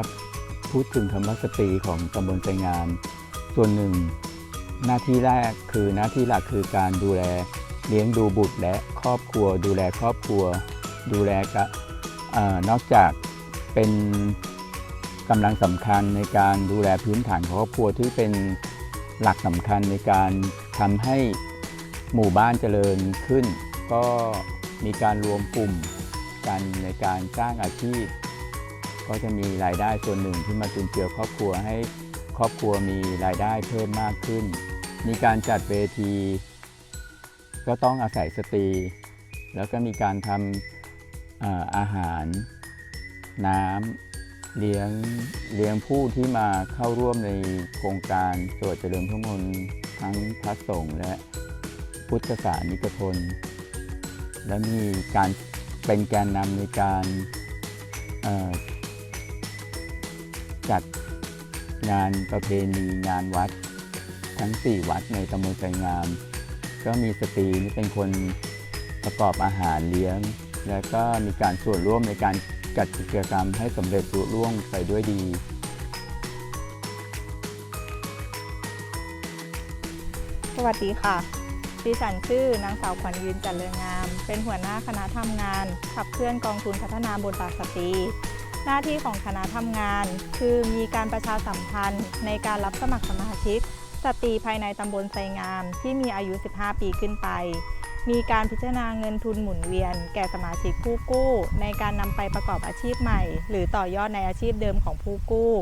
ครับ พูดถึงคำว่าสตรีของตำบลไซงาม ส่วนหนึ่ง หน้าที่แรกคือหน้าที่หลักคือการดูแลเลี้ยงดูบุตรและครอบครัว ดูแลครอบครัว ดูแลกะนอกจากเป็นกำลังสำคัญในการดูแลพื้นฐานของครอบครัวที่เป็นหลักสำคัญในการทำให้หมู่บ้านเจริญขึ้น ก็มีการรวมกลุ่มกันในการสร้างอาชีพ ก็จะมีรายได้ส่วนหนึ่งที่มาจุนเจือครอบครัวให้ครอบครัวมีรายได้เพิ่มมากขึ้น มีการจัดเวที ก็ต้องอาศัยสตรี แล้วก็มีการทำเอ่อาหาร น้ำเลี้ยงเลี้ยงผู้ที่มาเข้าร่วมในโครงการตรวจเจริญพระมนต์ทั้งพระสงฆ์และพุทธศาสนิกชนและมีการเป็นแกนนำในการ จัดงานประเพณีงานวัด ทั้ง 4 วัดในตำบลไสงาม ก็มีสตรีนี่เป็นคนประกอบอาหารเลี้ยง แล้วก็มีการส่วนร่วมในการจัดกิจกรรมให้สำเร็จลุล่วงไปด้วยดี สวัสดีค่ะ ดิฉันชื่อนางสาวขวัญยืนจันเรืองาม เป็นหัวหน้าคณะทำงาน ขับเคลื่อนกองทุนพัฒนาบทบาทสตรี หน้าที่ของคณะทำงาน คือมีการประชาสัมพันธ์ในการรับสมัครสมาชิกสตรีภายในตำบลไซงาม ที่มีอายุ 15 ปีขึ้นไป มีการพิจารณาเงินทุนหมุนเวียน แก่สมาชิกผู้กู้ ในการนำไปประกอบอาชีพใหม่ หรือต่อยอดในอาชีพเดิมของผู้กู้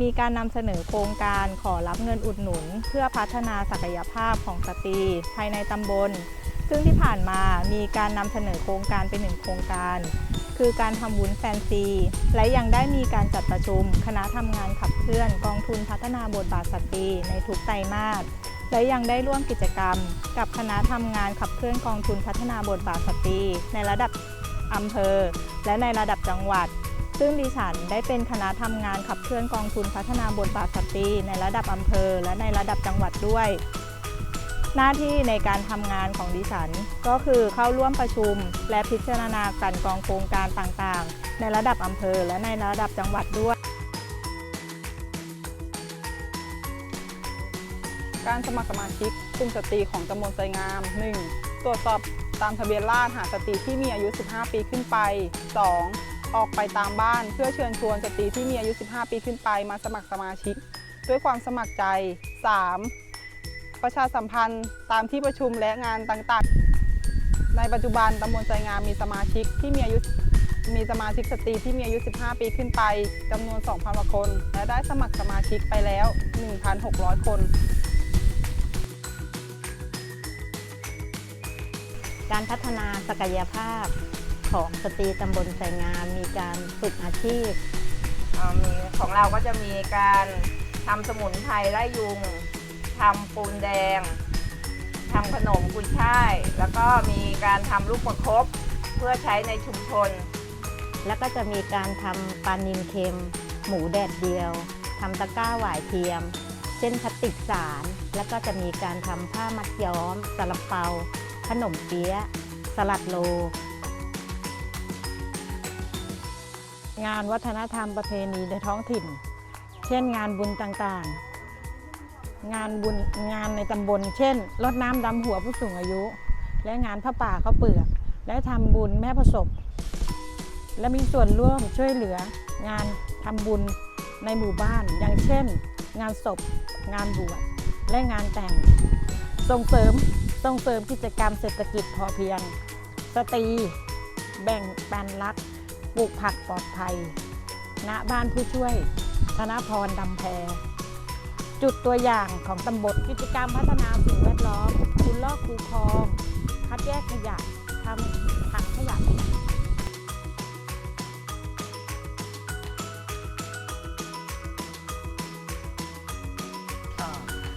มีการนำเสนอโครงการขอรับเงินอุดหนุน เพื่อพัฒนาศักยภาพของสตรีภายในตำบล ซึ่งที่ผ่านมามีการนำเสนอโครงการเป็นหนึ่งโครงการ คือการทำวุ้นแฟนซี และยังได้มีการจัดประชุม คณะทำงานขับเคลื่อนกองทุนพัฒนาบทบาทสตรีในทุกไตรมาสและยังได้ร่วมกิจกรรม กับคณะทำงานขับเคลื่อนกองทุนพัฒนาบทบาทสตรีในระดับอำเภอ และในระดับจังหวัด ซึ่งดิฉันได้เป็นคณะทำงานขับเคลื่อนกองทุนพัฒนาบทบาทสตรีในระดับอำเภอ และในระดับจังหวัดด้วย หน้าที่ในการทำงานของดิฉัน ก็คือเข้าร่วมประชุม และพิจารณากลันกองโครงการต่างๆ ในระดับอำเภอและในระดับจังหวัดด้วย การสมัครสมาชิกกลุ่มสตรีของตำบลไซงาม 1. ตรวจสอบตามทะเบียนราษฎรหาสตรีที่มีอายุ 15 ปีขึ้นไป 2. ออกไปตามบ้านเพื่อเชิญชวนสตรีที่มีอายุ 15 ปีขึ้นไปมาสมัครสมาชิก ด้วยความสมัครใจ 3. ประชาสัมพันธ์ตามที่ประชุมและงานต่างๆ ในปัจจุบันตำบลไซงามมีสมาชิกที่มีอายุมีสมาชิกสตรีที่มีอายุ 15 ปีขึ้นไปจำนวน 2,000กว่าคน และได้สมัครสมาชิกไปแล้ว 1,600 คน การพัฒนาศักยภาพของสตรีตำบลไสงามมีการฝึกอาชีพเอ่อมีของเราก็จะมีการทำสมุนไพรไล่ยุง ทำปูนแดงทำขนมกุยช่าย แล้วก็มีการทำลูกประคบเพื่อใช้ในชุมชน แล้วก็จะมีการทำปลานิลเค็ม หมูแดดเดียวทำตะกร้าหวายเทียม เส้นพลาสติกสาร แล้วก็จะมีการทำผ้ามัดย้อมสลับเปา ขนมเปี๊ยะ สลัดโล งานวัฒนธรรมประเพณีในท้องถิ่น เช่นงานบุญต่างๆ งานบุญงานในตำบล เช่นรดน้ำดำหัวผู้สูงอายุ และงานผ้าป่าเขาเปลือก และทำบุญแม่ประสบ และมีส่วนร่วมช่วยเหลืองานทำบุญในหมู่บ้าน อย่างเช่น งานศพ งานบวชและงานแต่ง ส่งเสริมส่งเสริมกิจกรรมเศรษฐกิจพอเพียง สตรีแบ่งปันรักปลูกผักปลอดภัย ณบ้านผู้ช่วย ธนพรดำแพ จุดตัวอย่างของตำบลกิจกรรมพัฒนาสิ่งแวดล้อมคุณลอกคูคลอง คัดแยกขยะทำถังขยะ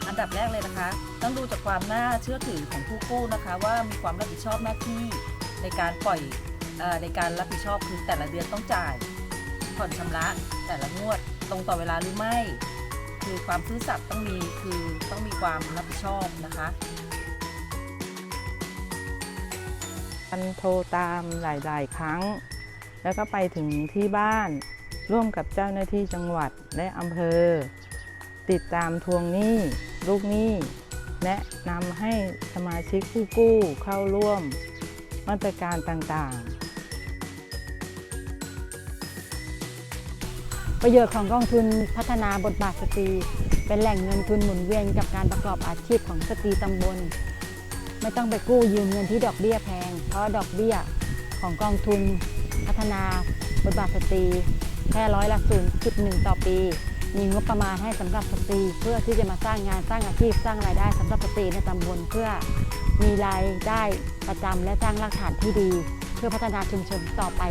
อันดับแรกเลยนะคะ ต้องดูจากความน่าเชื่อถือของผู้กู้นะคะ ว่ามีความรับผิดชอบหน้าที่ในการปล่อยอในการรับผิดชอบคือแต่ละเดือนต้องจ่ายผ่อนชำระแต่ละงวดตรงต่อเวลาหรือไม่ คือความซื่อสัตย์ต้องมีคือต้องมีความรับผิดชอบนะคะการโทรตามหลาย ๆ ครั้ง แล้วก็ไปถึงที่บ้าน ร่วมกับเจ้าหน้าที่จังหวัดและอำเภอ ติดตามทวงหนี้ ลูกหนี้แนะนำให้สมาชิกผู้กู้เข้าร่วมมาตรการต่าง ๆ ประโยชน์ของกองทุนพัฒนาบทบาทสตรี เป็นแหล่งเงินทุนหมุนเวียนกับการประกอบอาชีพของสตรีตำบล ไม่ต้องไปกู้ยืมเงินที่ดอกเบี้ยแพง เพราะดอกเบี้ยของกองทุนพัฒนาบทบาทสตรีแค่ร้อยละ0.1 ต่อปี มีงบประมาณให้สำหรับสตรี เพื่อที่จะมาสร้างงานสร้างอาชีพสร้างรายได้สำหรับสตรีในตำบลเพื่อมีรายได้ประจำและสร้างรากฐานที่ดี เพื่อพัฒนาชุมชนต่อไป